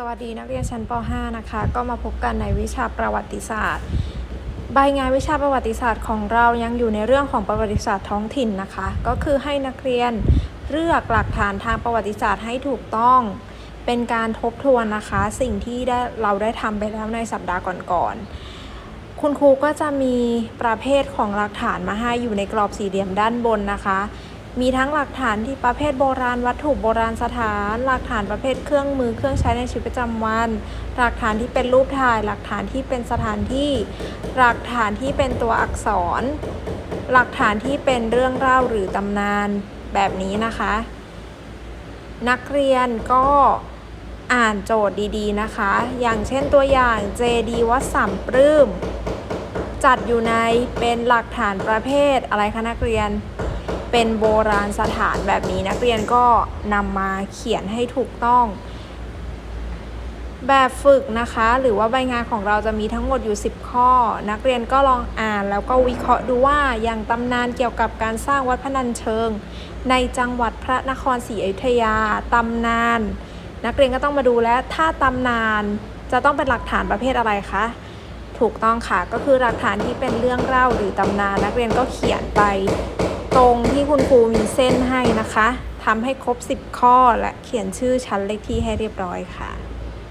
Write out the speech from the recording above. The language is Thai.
สวัสดีนักเรียนชั้นป .5 นะคะ ก็มาพบกันในวิชาประวัติศาสตร์ ใบงานวิชาประวัติศาสตร์ของเรายังอยู่ในเรื่องของประวัติศาสตร์ท้องถิ่นนะคะ ก็คือให้นักเรียนเลือกหลักฐานทางประวัติศาสตร์ให้ถูกต้อง เป็นการทบทวนนะคะ สิ่งที่ได้เราได้ทำไปแล้วในสัปดาห์ก่อนๆ คุณครูก็จะมีประเภทของหลักฐานมาให้อยู่ในกรอบสี่เหลี่ยมด้านบนนะคะ มีทั้งหลักฐานที่ประเภทโบราณวัตถุโบราณสถาน หลักฐานประเภทเครื่องมือเครื่องใช้ในชีวิตประจำวัน หลักฐานที่เป็นรูปถ่าย หลักฐานที่เป็นสถานที่ หลักฐานที่เป็นตัวอักษร หลักฐานที่เป็นเรื่องเล่าหรือตำนานแบบนี้นะคะ นักเรียนก็อ่านโจทย์ดีๆนะคะ อย่างเช่นตัวอย่างเจดีวัดสัมปลื้มจัดอยู่ในเป็นหลักฐานประเภทอะไรคะนักเรียน เป็นโบราณสถานแบบนี้นักเรียนก็นำมาเขียนให้ถูกต้อง แบบฝึกนะคะ หรือว่าใบงานของเราจะมีทั้งหมดอยู่ 10 ข้อ นักเรียนก็ลองอ่านแล้วก็วิเคราะห์ดูว่าอย่างตำนานเกี่ยวกับการสร้างวัดพนัญเชิง ในจังหวัดพระนครศรีอยุธยาตำนาน นักเรียนก็ต้องมาดูแล้วถ้าตำนานจะต้องเป็นหลักฐานประเภทอะไรคะถูกต้องค่ะก็คือหลักฐานที่เป็นเรื่องเล่าหรือตำนานนักเรียนก็เขียนไป ตรงที่คุณครูมีเส้นให้นะคะทำให้ครบ 10 ข้อและเขียนชื่อชั้นเลขที่ให้เรียบร้อยค่ะ